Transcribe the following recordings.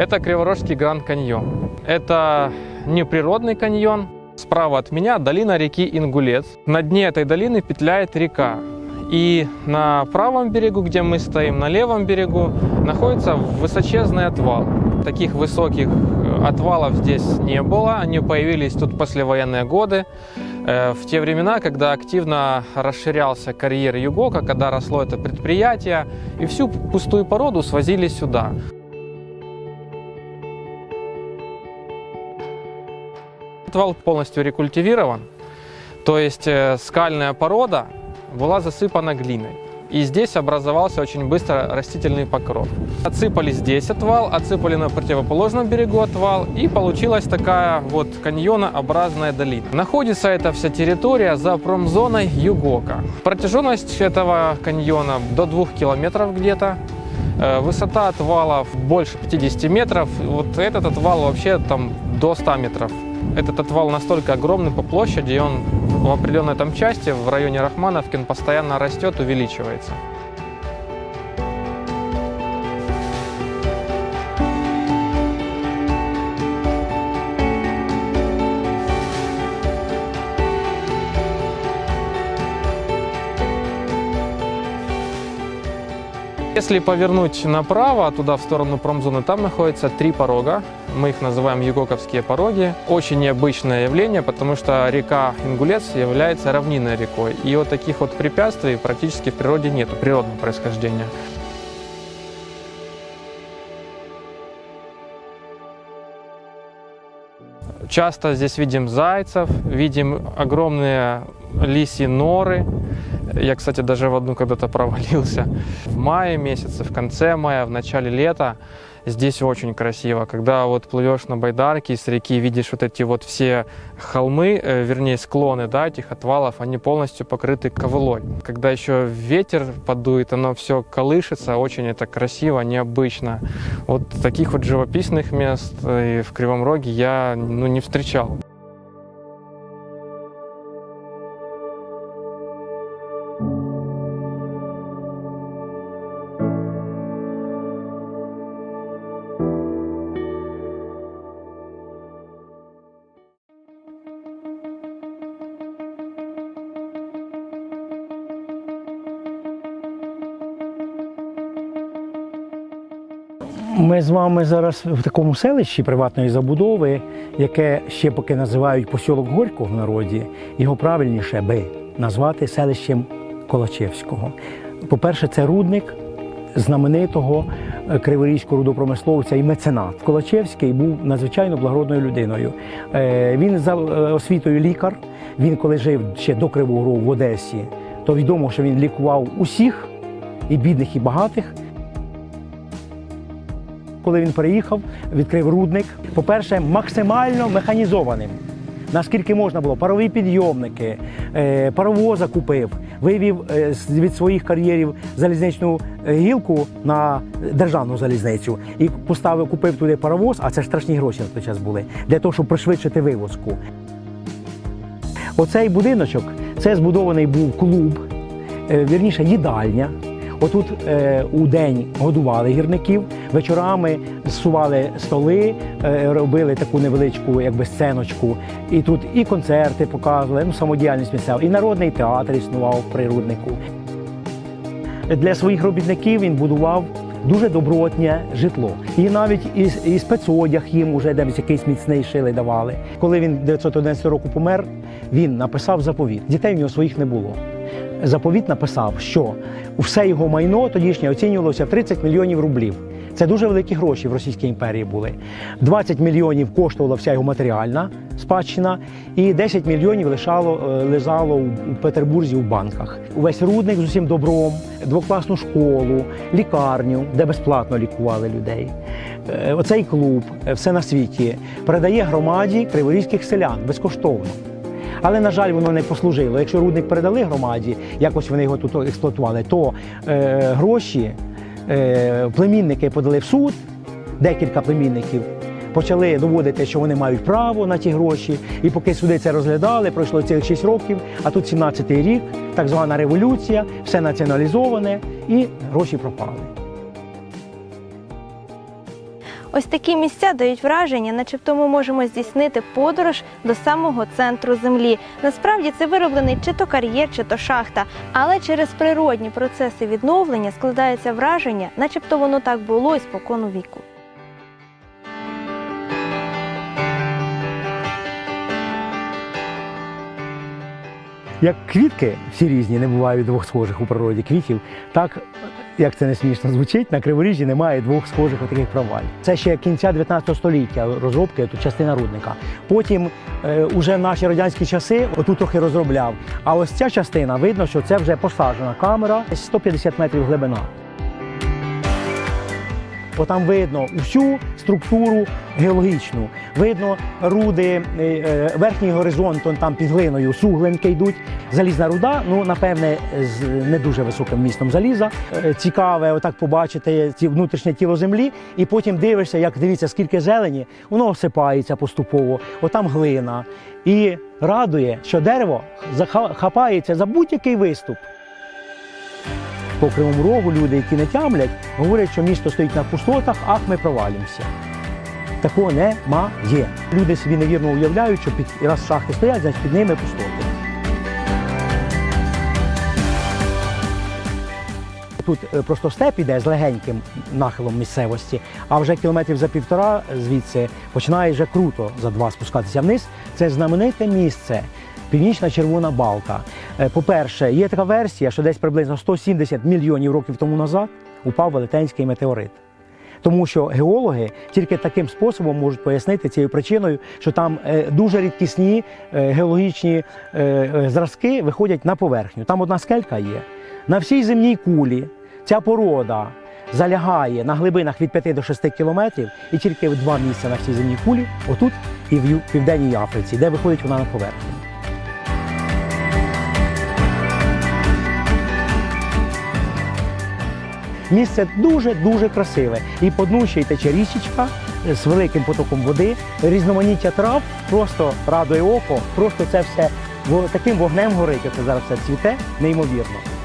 Это Криворожский Гранд Каньон. Это не природный каньон. Справа от меня долина реки Ингулец. На дне этой долины петляет река. И на правом берегу, где мы стоим, на левом берегу, находится высочезный отвал. Таких высоких э, отвалов здесь не было. Они появились тут послевоенные годы. Э, В те времена, когда активно расширялся карьер Югока, когда росло это предприятие, и всю пустую породу свозили сюда. Отвал полностью рекультивирован, то есть э, скальная порода была засыпана глиной. И здесь образовался очень быстро растительный покров. Отсыпали здесь отвал, отсыпали на противоположном берегу отвал, и получилась такая вот каньонообразная долина. Находится эта вся территория за промзоной Югока. Протяженность этого каньона до двух километров где-то. Э, Высота отвалов больше 50 метров. Вот этот отвал вообще там до 100 метров. Этот отвал настолько огромный по площади, и он в определенной там части, в районе Рахмановки, он постоянно растет, увеличивается. Если повернуть направо, туда в сторону промзоны, там находится три порога. Мы их называем Югоковские пороги. Очень необычное явление, потому что река Ингулец является равнинной рекой. И вот таких вот препятствий практически в природе нету, природного происхождения. Часто здесь видим зайцев, видим огромные лисьи норы. Я, кстати, даже в одну когда-то провалился. В мае месяце, в конце мая, в начале лета здесь очень красиво. Когда вот плывешь на байдарке с реки, видишь вот эти вот все холмы, э, вернее склоны, да, этих отвалов, они полностью покрыты ковылой. Когда еще ветер подует, оно все колышется, очень это красиво, необычно. Вот таких вот живописных мест э, в Кривом Роге я ну, не встречал. Ми з вами зараз в такому селищі приватної забудови, яке ще поки називають посілок Горького в народі, його правильніше би назвати селищем Колачевського. По-перше, це рудник знаменитого е, криворізького рудопромисловця і меценат. Колачевський був надзвичайно благородною людиною. Е, Він за е, освітою лікар. Він, коли жив ще до Кривого Рогу в Одесі, то відомо, що він лікував усіх, і бідних, і багатих. Коли він переїхав, відкрив рудник. По-перше, максимально механізованим. Наскільки можна було, парові підйомники, е, паровоза купив, вивів е, від своїх кар'єрів залізничну е, гілку на державну залізницю і поставив, купив туди паровоз, а це ж страшні гроші на той час були, для того, щоб пришвидшити вивозку. Оцей будиночок це збудований був клуб, вірніше, їдальня. Отут е, у день годували гірників, вечорами зсували столи, е, робили таку невеличку якби, сценочку. І тут і концерти показували, ну, самодіяльність місцева, і народний театр існував при руднику. Для своїх робітників він будував дуже добротнє житло. І навіть і, і спецодяг їм уже десь якийсь міцний шили давали. Коли він 911 року помер, він написав заповіт. Дітей в нього своїх не було. Заповіт написав, що все його майно тодішнє оцінювалося в 30 мільйонів рублів. Це дуже великі гроші в Російській імперії були. 20 мільйонів коштувала вся його матеріальна спадщина, і 10 мільйонів лишало, е, лежало у Петербурзі у банках. Увесь рудник з усім добром, двокласну школу, лікарню, де безплатно лікували людей. Е, Оцей клуб, е, все на світі, передає громаді криворізьких селян безкоштовно. Але, на жаль, воно не послужило. Якщо рудник передали громаді, якось вони його тут експлуатували, то е, гроші е, племінники подали в суд, декілька племінників. Почали доводити, що вони мають право на ті гроші. І поки суди це розглядали, пройшло цілих 6 років, а тут 17-й рік, так звана революція, все націоналізоване і гроші пропали. Ось такі місця дають враження, начебто ми можемо здійснити подорож до самого центру землі. Насправді це вироблений чи то кар'єр, чи то шахта. Але через природні процеси відновлення складається враження, начебто воно так було і спокону віку. Як квітки всі різні, не бувають двох схожих у природі квітів, так як це не смішно звучить, на Криворіжжі немає двох схожих таких провалів. Це ще кінця 19 століття розробки, тут частина рудника. Потім е, уже наші радянські часи отут трохи розробляв. А ось ця частина видно, що це вже посаджена камера, десь 150 метрів глибина. Отам видно всю структуру геологічну. Видно руди, е, е, верхній горизонт, он там під глиною суглинки йдуть. Залізна руда, ну напевне, з не дуже високим містом заліза. Е, Цікаве, отак побачити ці внутрішнє тіло землі, і потім дивишся, як дивіться, скільки зелені, воно осипається поступово, отам глина. І радує, що дерево хапається за будь-який виступ. По кривому рогу люди, які не тямлять, говорять, що місто стоїть на пустотах, ах, ми провалимося. Такого немає. Люди собі невірно уявляють, що під раз шахти стоять, значить під ними пустоти. Тут е, просто степ іде з легеньким нахилом місцевості, а вже кілометрів за півтора звідси починає вже круто за два спускатися вниз. Це знамените місце. Північна червона балка. Е, По-перше, є така версія, що десь приблизно 170 мільйонів років тому назад упав велетенський метеорит. Тому що геологи тільки таким способом можуть пояснити цією причиною, що там е, дуже рідкісні е, геологічні зразки виходять на поверхню. Там одна скелька є. На всій земній кулі ця порода залягає на глибинах від 5 до 6 кілометрів, і тільки в два місця на всій земній кулі, отут і в Південній Африці, де виходить вона на поверхню. Місце дуже-дуже красиве. І по дну й тече річечка з великим потоком води, різноманіття трав просто радує око. Просто це все таким вогнем горить, оце зараз все цвіте, неймовірно.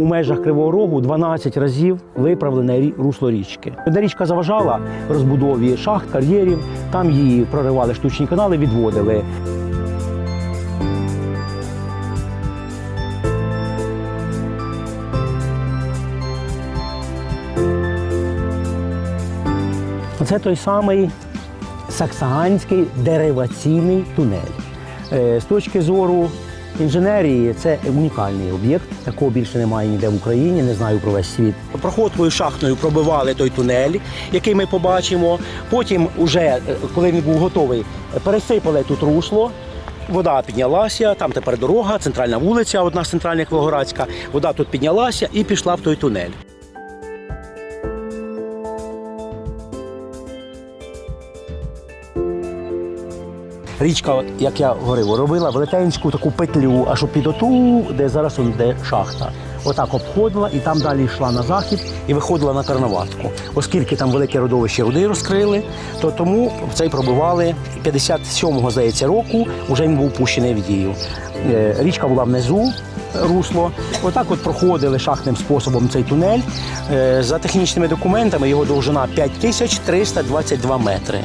У межах Кривого Рогу 12 разів виправлене русло річки. Де річка заважала розбудові шахт, кар'єрів, там її проривали штучні канали, відводили. Це той самий саксаганський дериваційний тунель. Е, З точки зору інженерії, це унікальний об'єкт. Такого більше немає ніде в Україні, не знаю про весь світ. Проходкою шахтною пробивали той тунель, який ми побачимо. Потім, уже, е, коли він був готовий, пересипали тут русло. Вода піднялася, там тепер дорога, центральна вулиця, одна з центральних Волгоградська. Вода тут піднялася і пішла в той тунель. Річка, як я говорив, робила велетенську таку петлю, аж під оту, де зараз он де шахта. Отак обходила і там далі йшла на захід і виходила на карнаватку. Оскільки там велике родовище руди розкрили, то тому цей пробивали 57-го, здається, року, вже він був пущений в дію. Е, Річка була внизу, русло. Отак от проходили шахтним способом цей тунель. Е, За технічними документами його довжина 5322 метри.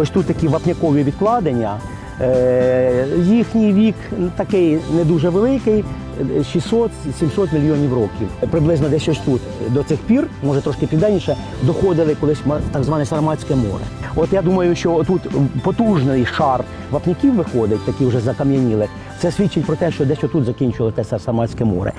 Ось тут такі вапнякові відкладення. Е, Їхній вік такий не дуже великий, 600-700 мільйонів років. Приблизно десь ось тут до цих пір, може трошки південніше, доходили колись так зване Сарматське море. От я думаю, що тут потужний шар вапняків виходить, такі вже закам'янілих. Це свідчить про те, що десь отут закінчували те Сарматське море.